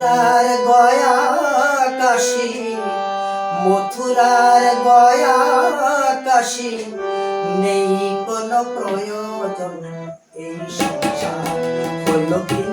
তার গয়া কাশি মথুরার গয়া কাশি নেই কোনো প্রয়োজন এই সংসার। হলো বৃন্দাবন,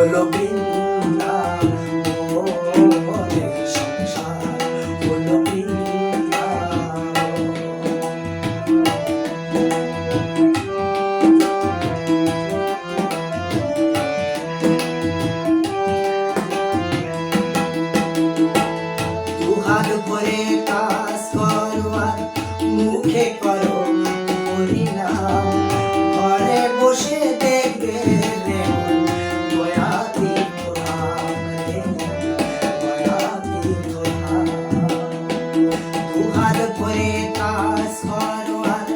হলো বৃন্দাবন, কাজ করো আর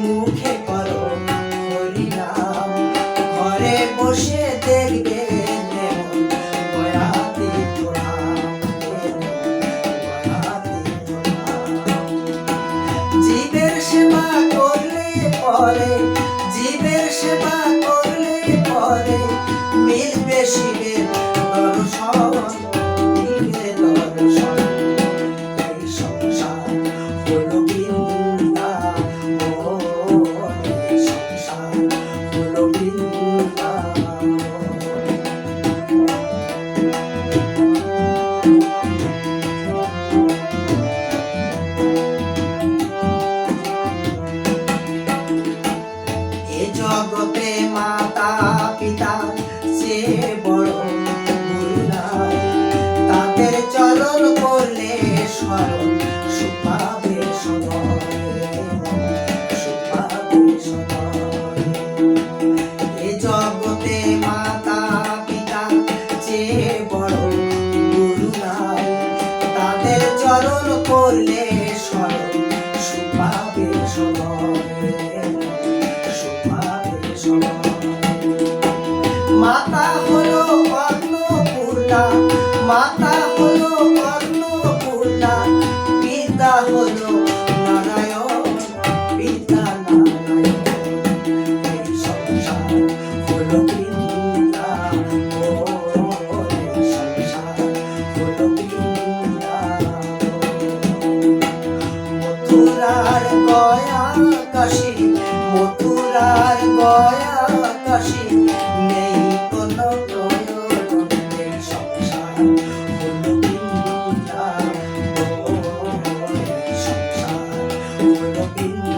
মুখে ঘরে জীবের সেবা করলে পরে, জীবের সেবা করলে পরে মিলবে শিবের দর্শন। পিতা, সে বড় তাদের চরণ করলে স্মরণ, সুপাবে সুপাবে এ চরণ করলে স্মরণ, সুপাবে সদয় অন্নপূর্ণা মাতা হলো অন্নপূর্ণা পিতা হলো নারায়ণ, পিতা নারায়ণ। মথুরার গয়া কাশি, মথুরার গয়া কাশি সংসার হলো